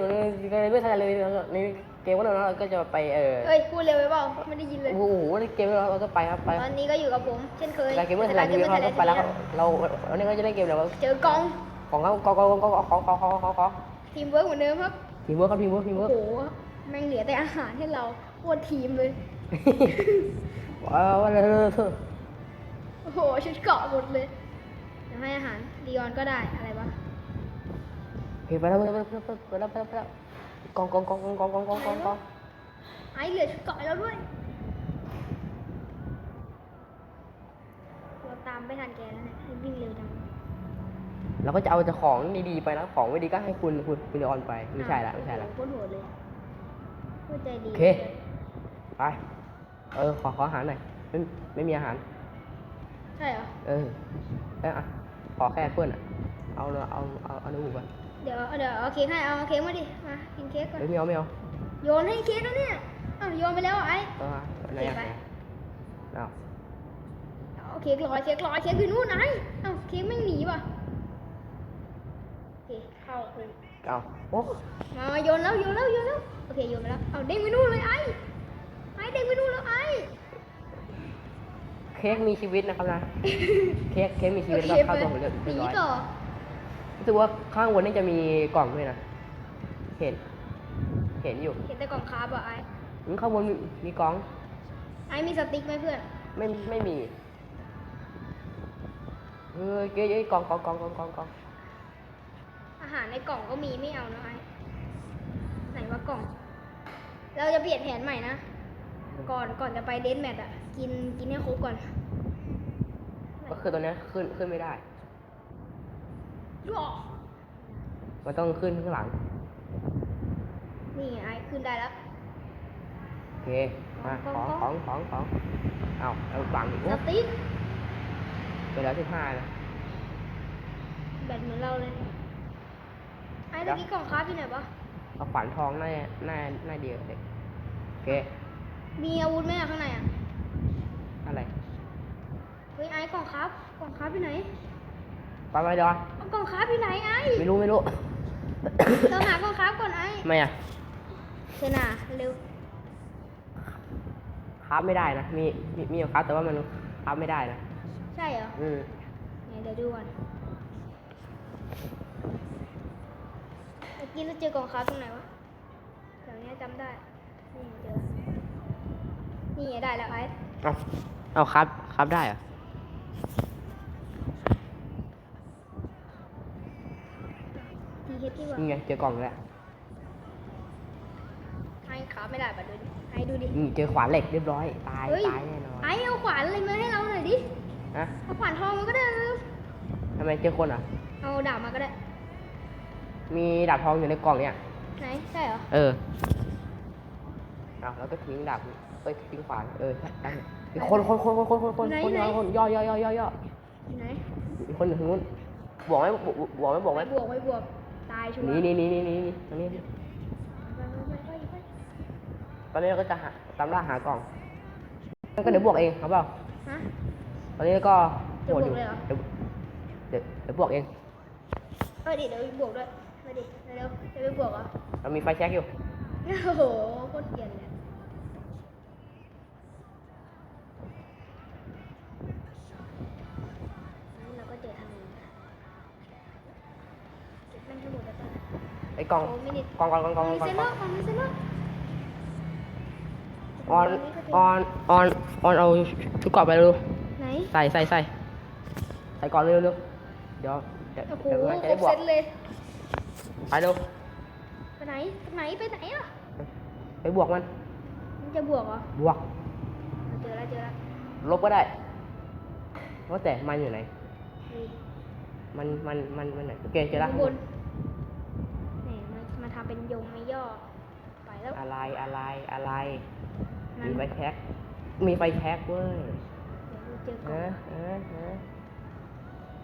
ไม่ทันเลยนี่เกมก็เราก็จะไปเออเอ้ยพูดเร็วไปเปล่าไม่ได้ยินเลยโอ้โหในเกมเราเราก็ไปครับไปตอนนี้ก็อยู่กับผมเช่นเคยรายเกมเมอร์ไทยแลนด์ทีวีเราก็ไปแล้วครับเราวันนี้ก็จะได้เกมแล้วเจอกองของเขากองกองกองของของของของของทีมเวิร์กเหมือนเดิมครับทีมเวิร์กครับทีมเวิร์กทีมโอ้เวิร์กโหแม่งเหลือแต่อาหารให้เราโคตรทีมเลยว้าวเลยโอ้โหชุดเกาะหมดเลยจะให้อาหารดีออนก็ได้อะไรวะเฮ้ย ไปแล้วไปแล้วไปแล้วไปแล้วไปแล้วไปแล้วกองกองกองกองกองกองกองกองกองไอ้เหลือชุดเกาะแล้วด้วยเราตามไม่ทันแกแล้วเนี่ยให้วิ่งเร็วจังเราก็จะเอาแต่ของดีๆไปนะของไม่ดีก็ให้คุณคุณคุณเลออนไปไม่ใช่ละไม่ใช่ละโคตรโหดเลยโคตรใจดีโอเคไปเออขอขออาหารหน่อยไม่ไม่มีอาหารใช่เหรอเออเอออะขอแค่เพื่อนอะเอาเนื้อเอาเอาเอาเนื้อหมูไป เดี๋ยวเดี๋ยวเอาเค้กให้เอาเค้กมาดิมากินเค้กก่อนเฮ้ยไม่เอาไม่เอาโยนให้เค้กแล้วเนี่ยอ้าวโยนไปแล้วเหรอไอ้เออไหนอะไหนอะเอาเอาเค้กลอยเค้กลอยเค้กอยู่นู่นไอ้เอ้าเค้กไม่งหนีว่ะโอเคเข้าเลยเอาโอ้มามาโยนแล้วโยนแล้วโยนแล้วโอเคโยนไปแล้วเอาเด้งไปนู่นเลยไอ้ไอ้เด้งไปนู่นแล้วไอ้เค้กมีชีวิตนะครับนะ เค้กเค้กมีชีวิตโอแล้วเคเข้าไปตัวผมเรียบหนีร้อยต่อ รู้สึกว่าข้างบนนี่จะมีกล่องด้วยนะ เห็น เห็นอยู่เห็นแต่กล่องคาร์บอะไอ้อืมข้างบนมีมีกล่อง ไอ้มีสติ๊กไหมเพื่อน ไม่ไม่มีเออเก๊ยกล่องกล่องกล่องกล่องกล่องกล่องอาหารในกล่องก็มีไม่เอานะไอ้ไหนว่ากล่อง เราจะเปลี่ยนแผนใหม่นะ ก่อนก่อนจะไปเดนแมทอะ กินกินให้ครบก่อน ก็คือตัวเนี้ยขึ้นขึ้นไม่ได้ดอก มันต้องขึ้นข้างหลัง นี่ไงไอ้ขึ้นได้แล้ว โอเคมาของของของของเอาเอาฝังอีกสโอ้ติ๊กไปแล้วสิบห้านะแบตเหมือนเราเลยไอ้ตะกี้กล่องคาร์บที่ไหนวะเอาขวานทองหน้าหน้าหน้าเดียวเด็กโอเค มีอาวุธไหมอะข้างในอะอะไร เฮ้ยไอ้กล่องคาร์บกล่องคาร์บที่ไหน ไปไปดอนเอากล่องคาร์บที่ไหนไอ้ไม่รู้ไม่รู้ เราหากล่องคาร์บก่อนไอ้ไม่อะเชนาเร็วคราฟไม่ได้นะ มีมีมีอยู่ครับแต่ว่ามันคราฟไม่ได้นะ ใช่เหรออืมเนี่ยเดี๋ยวดูก่อนเมื่อกี้เราเจอกล่องคาร์บตรงไหนวะแถวเนี้ยจำได้ นี่เจอนี่ไงได้แล้วไอ้เอาเอาครับครับได้เหรอะทีเฮดที่ว่านี่ไงเจอกล่องแล้วให้คาร์บไม่ได้ปะดูดิให้ดูดินี่เจอขวานเหล็กเรียบร้อยตายเฮ้ย ตายแน่นอนไอ้เอาขวานอะไรมาให้เราหน่อยดิ นะเอาขวานทองมาก็ได้เร็วทำไมเจอคนอะ เอาดาบมาก็ได้ มีดาบทองอยู่ในกล่องเนี่ยไหนใช่เหรอ เออเอาแล้วก็ทิ้งดาบเอ้ยทิ้งขวานเออได้มีคนคนคนคนคนคนคนไหนคนไหนคนย่อย่อย่อย่อย่ออยู่ไหนมีคนอยู่ทางนู้นบอกไหมบอกบอกไหมบอกไหมไม่บวกไม่บวกตายชัวร์นี่นี่นี่นี่นี่ตรงนี้ไปไปไปไปไปตอนนี้เราก็จะหาตามล่าหากล่องก็เดี๋ยวบวกเองครับเปล่าฮะ ตอนนี้ก็จะบวกอยู่เลยเหรอเดี๋ยวเดี๋ยวเดี๋ยวบวกเอง เออดิเดี๋ยวบวกด้วยมาดิเร็วๆจะไปบวกเหรอเรามีไฟแช็กอยู่ โอ้โหโคตรเกลียนเลยงั้นเราก็เจอทางนี้เก็บแม่งให้หมดแล้วกัน ไอ้กล่องโอ้มินิกล่องกล่องกล่องกล่องมีกล่องเซนกเนล่อองร์ของมีเซนเนอร์ออนออนออนออนเอาชุดเกราะไปเร็วไหนใส่ใส่ใส่ใส่ก่อนเร็วเร็วเดี๋ยวเดี๋ยวโอ้โหเดี๋ยวเราคจะรได้บบวเซกตเลยไปเร็วไปไหนไปไหนไปไหนอะไปบวกมันมันจะบวกเหรอบวกเจอแล้วเจอแล้วลบก็ได้ว่าแต่มันอยู่ไหน นี่มันมันมันมันไหนโอเคเจอละข้างบนแหมมันมาทำ เป็นยงไม่ย่อไปแล้วอะไรอะไรอะไรมันมีไฟแช็กมีไฟแช็กเว้ยเดี๋ยวเราเจอก่อฮะนฮะฮะ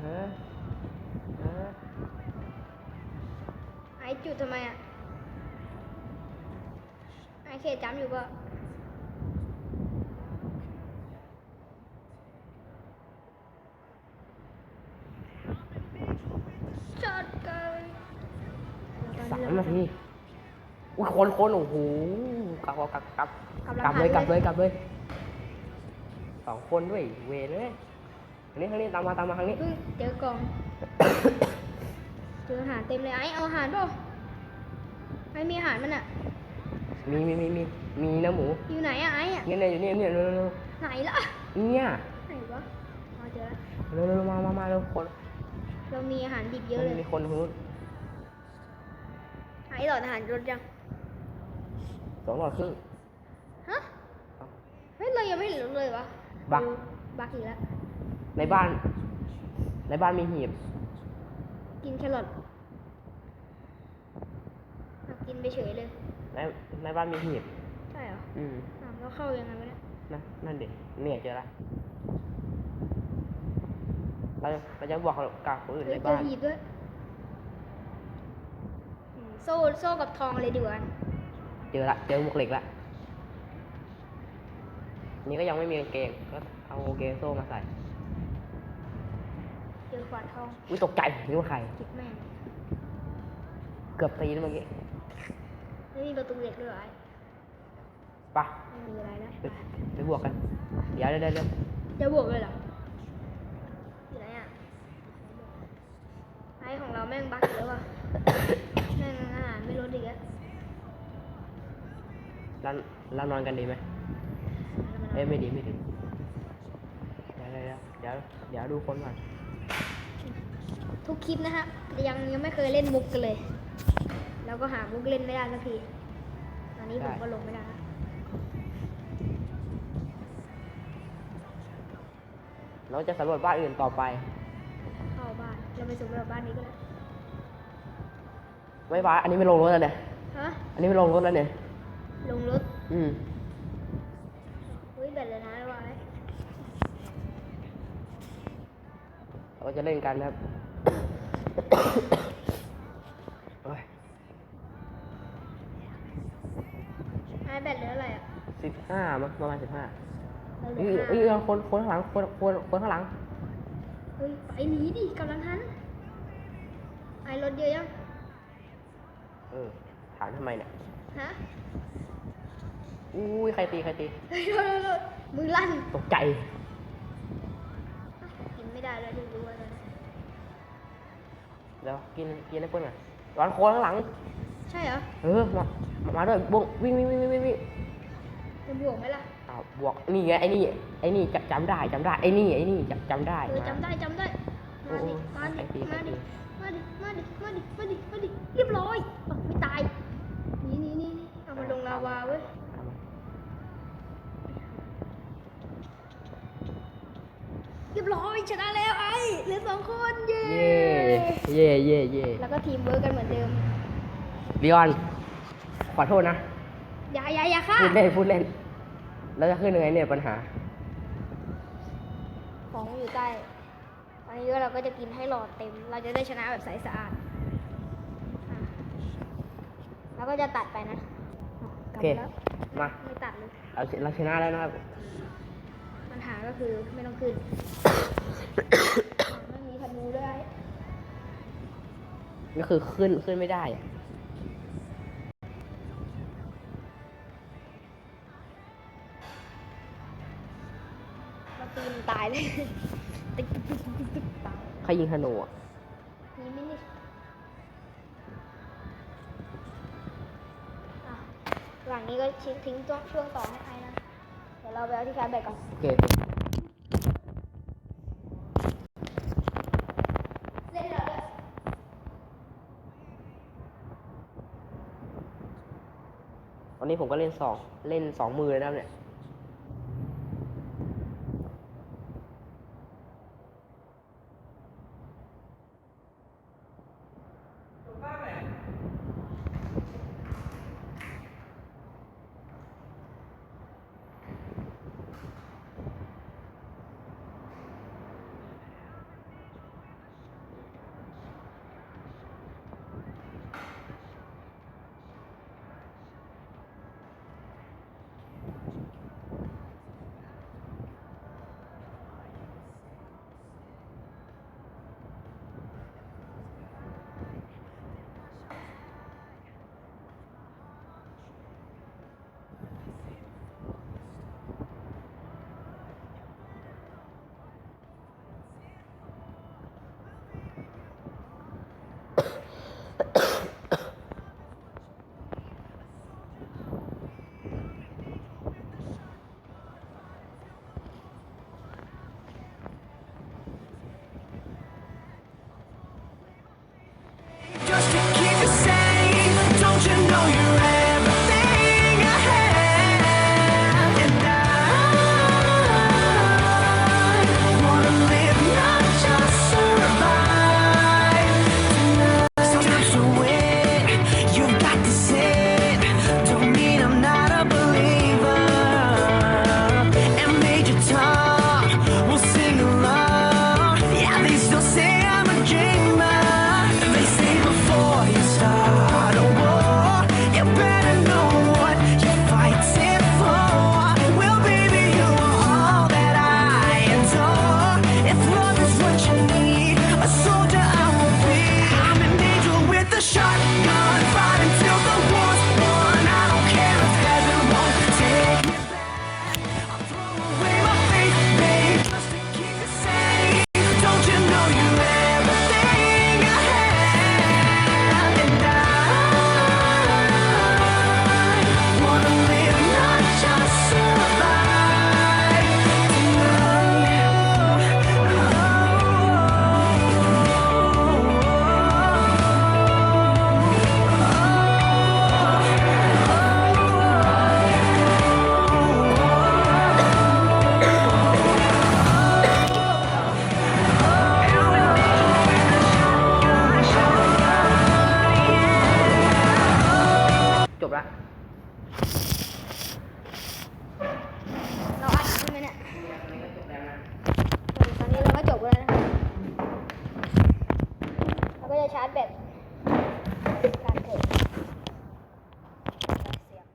ฮะฮะไอ้จุดทำไมอะไอ้เคจำอยู่ก็จัดกัน สามนาที อุ้ย คนคนโอ้โหกลับกลับกลับกลับกลับกลับเลยกลับหเลยกลับเลยสองคนด้วยเวรเลยทางนี้ทางนี้ตามมาตามมาทางนี้เพิ่งเจอกล่องเจออาหารเต็มเลยไอ้เอาอาหารเปล่าไอ้มีอาหารมันอะมีมีมีมีมีเนื้อหมู อยู่ไหนอะไอ้อะเนี่ยเนี่ยอยู่เนี่ยเนี่ยเร็วเร็วไหนล่ะเนี่ยไหนวะอ๋อเจอแล้วเร็วเร็วมามามาเร็วคน เรามีอาหารดิบเยอะเลยมีคนคนนู้นไอ้หลอดอาหารรถยัง สองหลอดครึ่งฮะเฮ้ยเรายังไม่เห็นรถเลยวะบักเออบักอีกแล้วในบ้าน ในบ้านมีหีบ กินแครอทอะกินไปเฉยเลย ในในบ้านมีหีบ ใช่เหรออืมอะแล้วเข้ายังไงวะเนี่ยนะนั่นเด็กเนี่ยเจอละเราจะเราจะบอกกับคนอื่นเฮ้ในยเจอบ้านหีบด้วยอืมโซ่โซ่กับทองเลยดีกว่า เจอละ เจอหมวกเหล็กละ นี่ก็ยังไม่มีกางเกง ก็เอากางเกงโซ่มาใส่ เจอขวานทองอุ้ยตกใจนึกว่าใครจิกแม่งเกือบตีแล้วเมื่อกี้ไม่มีประตูเหล็กด้วยเหรอไอ้ไปะไม่มีอะไรแล้วไปไปบวกกันเดี๋ยวเดี๋ยวเดี๋ยวเดี๋ยวจะบวกเลยเหรออยู่ไหนอะไอ้ของเราแม่งบักเยอะว่ะ แม่งอาหารไม่ลดอีกแล้ว เราเรานอนกันดีไหมเอ้ยไม่ดีไม่ดีเดี๋ยวเดี๋ยวเดี๋ยวเดี๋ยวดูคนก่อนทุกคลิปนะฮะยังยังไม่เคยเล่นมุกกันเลย แล้วก็หามุกเล่นไม่ได้สักทีตอนนี้ผมก็ลงไม่ได้นะเราจะสำรวจบ้านอื่นต่อไป เข้าบ้านเราไปสำรวจบ้านนี้ก็ได้ไม่บ้านอันนี้ไม่ลงรถแล้วเนี่ยฮะอันนี้ไม่ลงรถแล้วเนี่ย ลงรถอืมเฮ้ยแบตเลยนะไว้เราจะเล่นกันนะครับ โอ้ยไอ้แบตเหลืออะไรอะสิบห้ามั้งประมาณสิบห้าเราเหลืเอ้ยอเอ้ยห้าเอ้ยคนคนข้างหลังคนคนคนข้างหลัง เฮ้ยไปหนีดิกำลังทันไอ้รถเยอะยังเออ ถามทำไมเนี่ยฮะ อุ้ยใครตีใครตีเฮ้ยรถรถรถมือลั่น ตกใจกินไม่ได้แล้วดูดูว่าจะเดี๋ยวกินกินได้เพื่อนก่อนร้อนคนข้างหลัง ใช่เหรอเออมามามาด้วยบวงวิ่งวิ่งวิ่งวิ่งวิ่งวิ่งจะบวกไหมล่ะอ้าวบวกนี่ไงไอ้นี่ไอ้นี่จำจำได้จำได้ไอ้นี่ไอ้นี่จำจำได้เออจำได้จำได้ มาดิโอ้โหมาดิใครตีใครมาตีดิ มาดิ มาดิ มาดิ มาดิ มาดิ เรียบร้อยอ้าวไม่ตายนี่นี่นี่นี่เอามาลงลาวาเว้ย เอามา เรียบร้อยชนะแล้วไอ้เหลือสองคนเย้เย่เย่เย่เย่แล้วก็ทีมเวิร์กกันเหมือนเดิมลีออน ขอโทษนะ อย่าอย่าอย่าฆ่าพูดเล่นพูดเล่น แล้วจะขึ้นยังไงเนี่ยปัญหา ของอยู่ใต้ตอนนี้เราก็จะกินให้หลอดเต็ม เราจะได้ชนะแบบใสสะอาดอะแล้วก็จะตัดไปนะอะกลับโอเคแล้วมา ไม่ตัดเลยเราเราชนะแล้วนะครับปัญหาก็คือไม่ต้องขึ้น ไม่มีธนูด้วยก็คือขึ้นขึ้นไม่ได้อะเราตีมันตายเลยติ๊กติ๊กติ๊กติ๊กติ๊กตายใครยิงธนูอะมีมินิอะหลังนี้ก็ทิ้งทิ้งช่วงช่วงต่อให้ไอ้นะเดี๋ยวเราไปเอาที่ชาร์จแบตก่อนโอเคเล่นแล้วด้วยวันนี้ผมก็เล่นสองเล่นสองมือเลยนะครับเนี่ย ชาร์จแบตการเกิดเสียง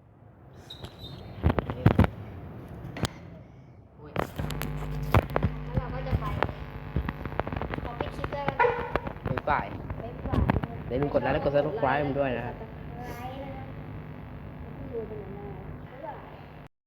อุ้ยแล้วเราก็จะไปขอปิดคลิปแล้วกันบ๊ายบาย บ๊ายบายอย่าลืมกดไลค์และกด Subscribe ผมด้วยนะครับก